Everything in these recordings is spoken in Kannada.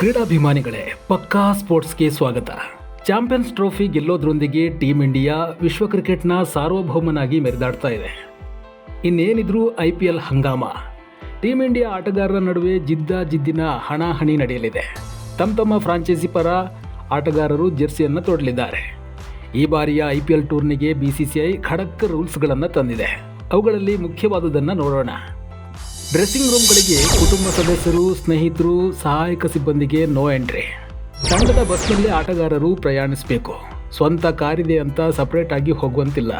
ಕ್ರೀಡಾಭಿಮಾನಿಗಳೇ, ಪಕ್ಕಾ ಸ್ಪೋರ್ಟ್ಸ್ಗೆ ಸ್ವಾಗತ. ಚಾಂಪಿಯನ್ಸ್ ಟ್ರೋಫಿ ಗೆಲ್ಲೋದ್ರೊಂದಿಗೆ ಟೀಮ್ ಇಂಡಿಯಾ ವಿಶ್ವ ಕ್ರಿಕೆಟ್ನ ಸಾರ್ವಭೌಮನಾಗಿ ಮೆರೆದಾಡ್ತಾ ಇದೆ. ಇನ್ನೇನಿದ್ರೂ ಐ ಪಿ ಎಲ್ ಹಂಗಾಮ. ಟೀಮ್ ಇಂಡಿಯಾ ಆಟಗಾರರ ನಡುವೆ ಜಿದ್ದ ಜಿದ್ದಿನ ಹಣಾಹಣಿ ನಡೆಯಲಿದೆ. ತಮ್ಮ ತಮ್ಮ ಫ್ರಾಂಚೈಸಿ ಪರ ಆಟಗಾರರು ಜೆರ್ಸಿಯನ್ನು ತೊಡಲಿದ್ದಾರೆ. ಈ ಬಾರಿಯ ಐ ಪಿ ಎಲ್ ಟೂರ್ನಿಗೆ ಬಿ ಸಿ ಸಿ ಐ ಖಡಕ್ ರೂಲ್ಸ್ಗಳನ್ನು ತಂದಿದೆ. ಅವುಗಳಲ್ಲಿ ಮುಖ್ಯವಾದುದನ್ನು ನೋಡೋಣ. ಡ್ರೆಸ್ಸಿಂಗ್ ರೂಮ್ಗಳಿಗೆ ಕುಟುಂಬ ಸದಸ್ಯರು, ಸ್ನೇಹಿತರು, ಸಹಾಯಕ ಸಿಬ್ಬಂದಿಗೆ ನೋ ಎಂಟ್ರಿ ತಂಡದ ಬಸ್ನಲ್ಲಿ ಆಟಗಾರರು ಪ್ರಯಾಣಿಸಬೇಕು. ಸ್ವಂತ ಕಾರಿದೆ ಅಂತ ಸಪರೇಟ್ ಆಗಿ ಹೋಗುವಂತಿಲ್ಲ.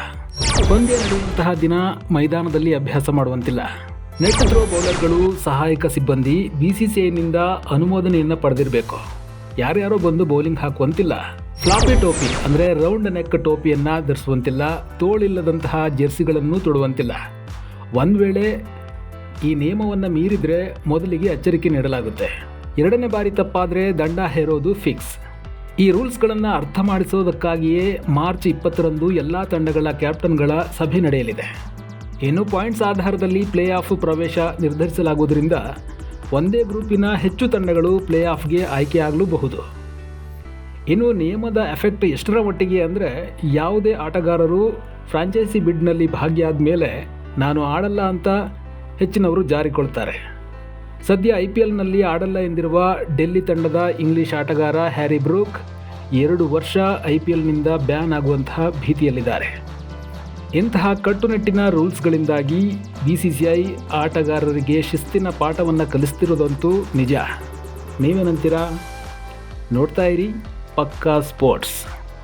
ಪಂದ್ಯ ನಡೆಯುವಂತಹ ದಿನ ಮೈದಾನದಲ್ಲಿ ಅಭ್ಯಾಸ ಮಾಡುವಂತಿಲ್ಲ. ನೆಟ್ ಥ್ರೋ ಬೌಲರ್ಗಳು ಸಹಾಯಕ ಸಿಬ್ಬಂದಿ ಬಿಸಿಸಿಐನಿಂದ ಅನುಮೋದನೆಯನ್ನು ಪಡೆದಿರಬೇಕು. ಯಾರ್ಯಾರೋ ಬಂದು ಬೌಲಿಂಗ್ ಹಾಕುವಂತಿಲ್ಲ. ಫ್ಲಾಪಿ ಟೋಪಿ ಅಂದರೆ ರೌಂಡ್ ನೆಕ್ ಟೋಪಿಯನ್ನು ಧರಿಸುವಂತಿಲ್ಲ. ತೋಳಿಲ್ಲದಂತಹ ಜೆರ್ಸಿಗಳನ್ನು ತೊಡುವಂತಿಲ್ಲ. ಒಂದು ವೇಳೆ ಈ ನಿಯಮವನ್ನು ಮೀರಿದರೆ ಮೊದಲಿಗೆ ಎಚ್ಚರಿಕೆ ನೀಡಲಾಗುತ್ತೆ. ಎರಡನೇ ಬಾರಿ ತಪ್ಪಾದರೆ ದಂಡ ಹೇರೋದು ಫಿಕ್ಸ್ ಈ ರೂಲ್ಸ್ಗಳನ್ನು ಅರ್ಥ ಮಾಡಿಸೋದಕ್ಕಾಗಿಯೇ ಮಾರ್ಚ್ ಇಪ್ಪತ್ತರಂದು ಎಲ್ಲ ತಂಡಗಳ ಕ್ಯಾಪ್ಟನ್ಗಳ ಸಭೆ ನಡೆಯಲಿದೆ. ಇನ್ನು ಪಾಯಿಂಟ್ಸ್ ಆಧಾರದಲ್ಲಿ ಪ್ಲೇ ಆಫ್ ಪ್ರವೇಶ ನಿರ್ಧರಿಸಲಾಗುವುದರಿಂದ ಒಂದೇ ಗ್ರೂಪಿನ ಹೆಚ್ಚು ತಂಡಗಳು ಪ್ಲೇ ಆಫ್ಗೆ ಆಯ್ಕೆಯಾಗಲೂಬಹುದು ಇನ್ನು ನಿಯಮದ ಎಫೆಕ್ಟ್ ಎಷ್ಟರ ಮಟ್ಟಿಗೆ ಅಂದರೆ ಯಾವುದೇ ಆಟಗಾರರು ಫ್ರಾಂಚೈಸಿ ಬಿಡ್ನಲ್ಲಿ ಭಾಗಿಯಾದ ಮೇಲೆ ನಾನು ಆಡಲ್ಲ ಅಂತ ಹೆಚ್ಚಿನವರು ಜಾರಿಕೊಳ್ತಾರೆ. ಸದ್ಯ ಐ ಪಿ ಎಲ್ನಲ್ಲಿ ಆಡಲ್ಲ ಎಂದಿರುವ ಡೆಲ್ಲಿ ತಂಡದ ಇಂಗ್ಲಿಷ್ ಆಟಗಾರ ಹ್ಯಾರಿ ಬ್ರೂಕ್ ಎರಡು ವರ್ಷ ಐ ಪಿ ಎಲ್ನಿಂದ ಬ್ಯಾನ್ ಆಗುವಂತಹ ಭೀತಿಯಲ್ಲಿದ್ದಾರೆ. ಇಂತಹ ಕಟ್ಟುನಿಟ್ಟಿನ ರೂಲ್ಸ್ಗಳಿಂದಾಗಿ ಬಿ ಸಿ ಸಿ ಐ ಆಟಗಾರರಿಗೆ ಶಿಸ್ತಿನ ಪಾಠವನ್ನು ಕಲಿಸ್ತಿರೋದಂತೂ ನಿಜ. ನೀವೇನಂತೀರಾ? ನೋಡ್ತಾ ಇರಿ ಪಕ್ಕಾ ಸ್ಪೋರ್ಟ್ಸ್.